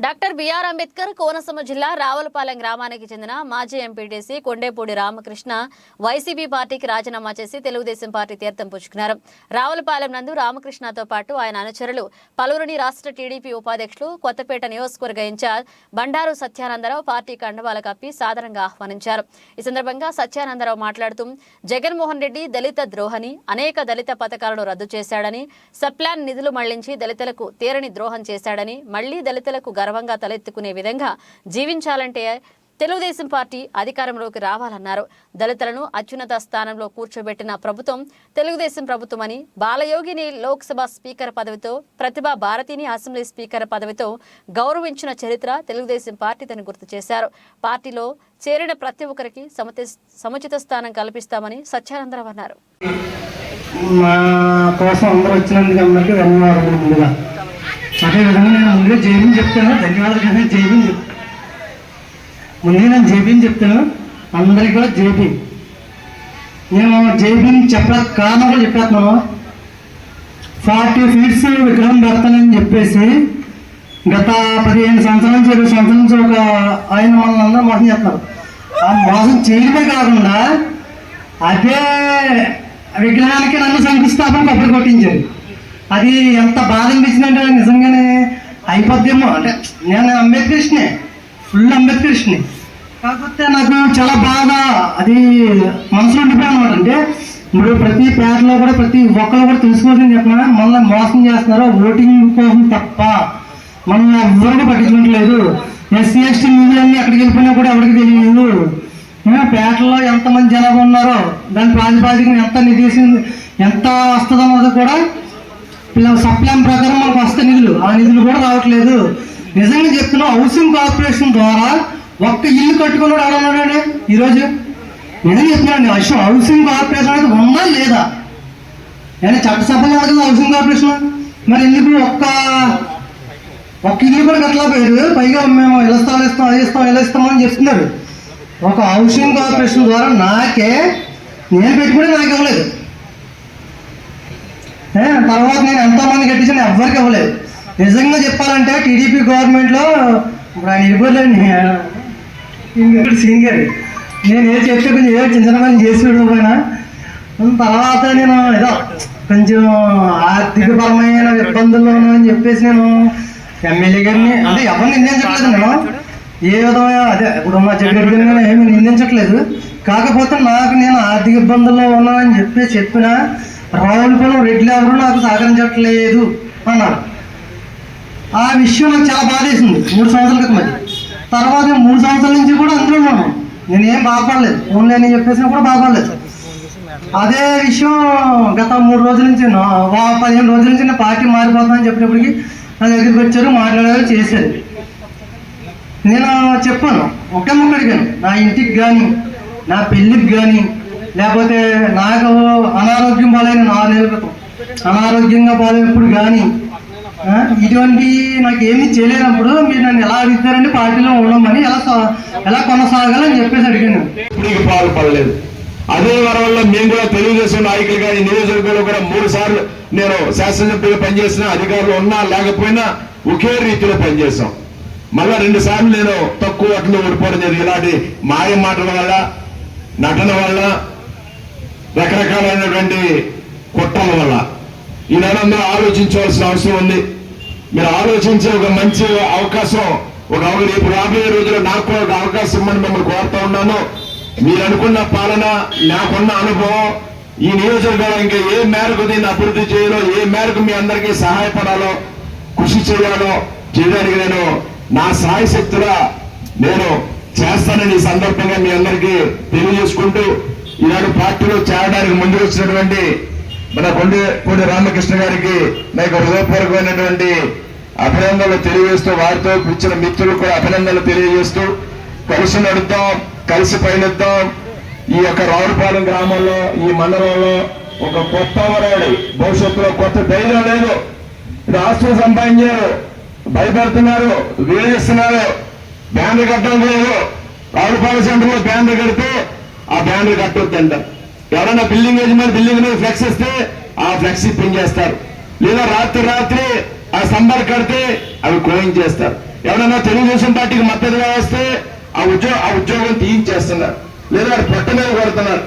Doctor BR Ambedkar Konaseema జిల్లా రావులపాలెం గ్రామానికి చెందిన మాజీ ఎంపీటీసీ కొండేపూడి రామకృష్ణ వైసీపీ పార్టీకి రాజీనామా చేసి తెలుగుదేశం పార్టీ తీర్థం పుచ్చుకున్నారు. రావులపాలెం నందు రామకృష్ణతో పాటు ఆయన అనుచరులు పలువురిని రాష్ట్ర టీడీపీ ఉపాధ్యక్షులు కొత్తపేట నియోజకవర్గ ఇన్ఛార్జ్ బండారు సత్యానందరావు పార్టీ కండవాల కప్పి సాధారణంగా ఆహ్వానించారు. ఈ సందర్భంగా సత్యానందరావు మాట్లాడుతూ జగన్మోహన్ రెడ్డి దళిత ద్రోహని అనేక దళిత పథకాలను రద్దు చేశాడని సప్లాన్ నిధులు మళ్ళించి దళితులకు తీరని ద్రోహం చేశాడని మళ్ళీ దళితులకు గర్వంగా తలెత్తుకునే విధంగా జీవించాలంటే తెలుగుదేశం పార్టీ అధికారంలోకి రావాలన్నారు. దళితులను అత్యున్నత స్థానంలో కూర్చోబెట్టిన ప్రభుత్వం తెలుగుదేశం ప్రభుత్వమని బాలయోగిని లోక్సభ స్పీకర్ పదవితో ప్రతిభా భారతిని అసెంబ్లీ స్పీకర్ పదవితో గౌరవించిన చరిత్ర తెలుగుదేశం పార్టీదని గుర్తు చేశారు. పార్టీలో చేరిన ప్రతి ఒక్కరికి సముచిత స్థానం కల్పిస్తామని సత్యానందరావు అన్నారు. మా కోసం అందరూ వచ్చినందుకు అందరికీ ధన్యవాదాలు ముందుగా. అదేవిధంగా నేను ముందుగా జైబీని చెప్తాను. ధన్యవాదాలు కానీ జైబీని చెప్తాను ముందుగా నేను జైబీని చెప్తాను. అందరికీ కూడా జైబీ. నేను జైబీని చెప్పడానికి కారణం కూడా చెప్పేస్తున్నాను ఫార్టీ ఫీట్స్ విగ్రహం పెడతానని చెప్పేసి గత పదిహేను సంవత్సరాల నుంచి ఇరవై సంవత్సరాల నుంచి ఒక ఆయన మనల్ని అందరూ మోసం చేస్తున్నారు. ఆ మోసం చేయడమే కాకుండా అదే విగ్రహానికి నన్ను శంకుస్థాపన కొబ్బరి కొట్టించారు. అది ఎంత బాధ అనిపించిందంటే నిజంగానే అయిపోద్దేమో. అంటే నేను అంబేద్కృష్ణే ఫుల్ అంబేద్కరిస్ట్ని. కాకపోతే నాకు చాలా బాగా అది మనసులో ఉండిపోయాను అనమాట అంటే ఇప్పుడు ప్రతి పేటలో కూడా ప్రతి ఒక్కరు కూడా తెలుసుకోవాల్సింది చెప్పిన? మనల్ని మోసం చేస్తున్నారు? ఓటింగ్ కోసం తప్ప మనల్ని ఎవ్వరు పట్టించుకోవట్లేదు. ఎస్సీ ఎస్టీ అన్ని ఎక్కడికి వెళ్ళిపోయినా కూడా ఎవరికి తెలియదు. పేటలో ఎంతమంది జనాభా ఉన్నారో దాని ప్రాతిపాదికన ఎంత నిధి ఎంత వస్తుందో అన్నది కూడా సప్లాన్ ప్రకారం మనకు వస్తే నిధులు. ఆ నిధులు కూడా రావట్లేదు. నిజంగా చెప్తున్నా హౌసింగ్ కార్పొరేషన్ ద్వారా ఒక్క ఇల్లు కట్టుకున్నాడు ఎవడన్నాడు ఈరోజు? నిజంగా చెప్తున్నాను అసలు హౌసింగ్ కార్పొరేషన్ అనేది ఉందా లేదా? నేను చట్టసభలో కదా హౌసింగ్ కార్పొరేషన్? మరి ఎందుకు ఒక్క ఒక్క ఇల్లు కూడా కట్టలేకపోయారు? పైగా మేము ఇలా ఇస్తాం ఇస్తాం అది ఇస్తాం ఇలా ఇస్తామని చెప్తున్నారు. ఒక హౌసింగ్ కార్పొరేషన్ ద్వారా నాకే నేను పెట్టుకుంటే నాకు ఇవ్వలేదు. తర్వాత నేను ఎంతో మంది కట్టించాను ఎవ్వరికి ఇవ్వలేదు. నిజంగా చెప్పాలంటే టీడీపీ గవర్నమెంట్లో ఇప్పుడు ఆయన ఇవ్వలేండి ఇక్కడ సీన్ గారు నేను ఏ చెప్తే కొంచెం ఏదో చిన్న చిన్న పని చేసి పోయినా తర్వాత నేను ఏదో కొంచెం ఆర్థికపరమైన ఇబ్బందుల్లో అని చెప్పేసి నేను ఎమ్మెల్యే గారిని అంటే ఎవరిని నిందించట్లేదు నేను. ఏ విధమైన అదే ఇప్పుడు మా జగన్ గారిని ఏమి నిందించట్లేదు. కాకపోతే నాకు నేను ఆర్థిక ఇబ్బందుల్లో ఉన్నానని చెప్పి చెప్పిన రావులపాలెం రెడ్లు ఎవరు నాకు సహకరించట్లేదు అన్నారు ఆ విషయం నాకు చాలా బాధేసింది. మూడు సంవత్సరాల క్రితం అది. తర్వాత మూడు సంవత్సరాల నుంచి కూడా అందులో ఉన్నాను. నేనేం బాధపడలేదు. ఓన్లీ అని చెప్పేసినా కూడా బాధపడలేదు. అదే విషయం గత మూడు రోజుల నుంచి వా- పదిహేను రోజుల నుంచి నేను పార్టీ మారిపోతానని చెప్పినప్పటికీ నా దగ్గరికి వచ్చారు మాట్లాడారు చేశారు. నేను చెప్పాను ఒకే ముక్క అడిగాను. నా ఇంటికి కానీ నా పెళ్ళికి కానీ లేకపోతే నాకు అనారోగ్యం పాలైన నాలుగు నెలల క్రితం అనారోగ్యంగా పాలైనప్పుడు కానీ ఇటువంటి నాకు ఏమీ చేయలేనప్పుడు మీరు నన్ను ఎలా అడుగుతారండి పార్టీలో ఉండమని ఎలా సా- ఎలా కొనసాగాలని చెప్పేసి అడిగాను. ఇప్పటికి పాల్పడలేదు అదే వరంలో మేము కూడా తెలుగుదేశం నాయకులుగా ఈ నియోజకవర్గంలో కూడా మూడు సార్లు నేను శాసనసభ్యులు పనిచేసిన అధికారులు ఉన్నా లేకపోయినా ఒకే రీతిలో పనిచేశాం. మళ్ళా రెండు సార్లు నేను తక్కువ ఓట్లు ఓడిపోవడం జరిగింది. ఇలాంటి మాయ మాటల వల్ల నటన వల్ల రకరకాలైనటువంటి కుట్రల వల్ల. ఈనాడు అందరూ ఆలోచించవలసిన అవసరం ఉంది. మీరు ఆలోచించే ఒక మంచి అవకాశం ఒక రేపు రాబోయే రోజుల్లో నాకు కూడా ఒక అవకాశం ఇమ్మని మిమ్మల్ని కోరుతా ఉన్నాను. మీరు అనుకున్న పాలన నాకున్న అనుభవం ఈ నియోజకవర్గం ఇంకా ఏ మేరకు దీన్ని అభివృద్ధి చేయాలో ఏ మేరకు మీ అందరికీ సహాయపడాలో కృషి చేయాలో చేయడానికి నేను నా సాయశక్తులా నేను చేస్తానని ఈ సందర్భంగా మీ అందరికీ తెలియజేసుకుంటూ ఈనాడు పార్టీలో చేరడానికి ముందుకు వచ్చినటువంటి మన కొండి కొండి రామకృష్ణ గారికి నా యొక్క హృదయపూర్వకమైనటువంటి అభినందనలు తెలియజేస్తూ వారితో కూర్చున్న మిత్రులు కూడా అభినందనలు తెలియజేస్తూ కలిసి నడుద్దాం కలిసి పయనిద్దాం. ఈ యొక్క రావులపాలెం గ్రామంలో ఈ మండలంలో ఒక కొత్త వరాడు భవిష్యత్తులో కొత్త ధైర్యం లేదు. రాష్ట్రం సంపాదించారు భయపడుతున్నారు వేధిస్తున్నారు బ్యానర్ కట్టడం లేదు. రావులపాలెం సెంటర్లో లో కడితే ఆ బ్యానర్ కట్టొద్దంట ఎవరైనా బిల్డింగ్ యజమాని బిల్డింగ్ మీద ఫ్లెక్స్ ఇస్తే ఆ ఫ్లెక్స్ పింజేస్తారు లేదా రాత్రి రాత్రి ఆ స్తంభాలు కడితే అవి కోయించేస్తారు ఎవరైనా తెలుగుదేశం పార్టీకి మద్దతుగా వస్తే ఆ ఉద్యోగం ఆ ఉద్యోగం తీయించేస్తున్నారు. లేదా వాడు పొట్ట మీద కొడుతున్నారు.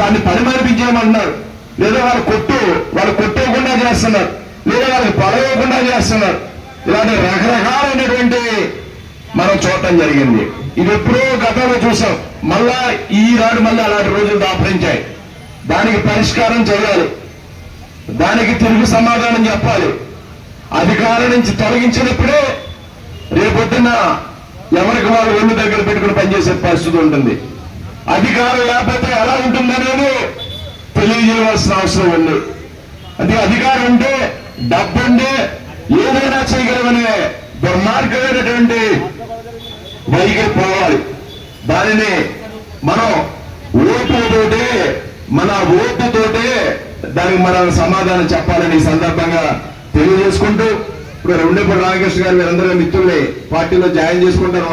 వాడిని పని మరిపించేయమంటున్నారు లేదా వాళ్ళ కొట్టు వాళ్ళు కొట్టేయకుండా చేస్తున్నారు. లేదా వాళ్ళకి పడవేయకుండా చేస్తున్నారు. ఇలాంటి రకరకాలైనటువంటి మనం చూడటం జరిగింది. ఇది ఎప్పుడో గతంలో చూసాం. మళ్ళా ఈనాడు మళ్ళీ అలాంటి రోజులు దాపరించాయి. దానికి పరిష్కారం చేయాలి. దానికి తిరుగు సమాధానం చెప్పాలి. అధికారం నుంచి తొలగించినప్పుడే రేపొద్దున ఎవరికి వాళ్ళు ఒళ్ళు దగ్గర పెట్టుకుని పనిచేసే పరిస్థితి ఉంటుంది. అధికారం లేకపోతే ఎలా ఉంటుందనేది తెలియజేయవలసిన అవసరం ఉంది. అంటే అధికారం ఉంటే డబ్బు ఉంటే ఏదైనా చేయగలమనే దుర్మార్గమైనటువంటి వైఖరి పోవాలి. దానిని మనం ఓటుతోటే మన ఓటుతోటే దానికి మనం సమాధానం చెప్పాలని ఈ సందర్భంగా తెలియజేసుకుంటూ ఇప్పుడు రెండేపూడి రామకృష్ణ గారు వీరందరూ మిత్రుల్ని పార్టీలో జాయిన్ చేసుకుంటారు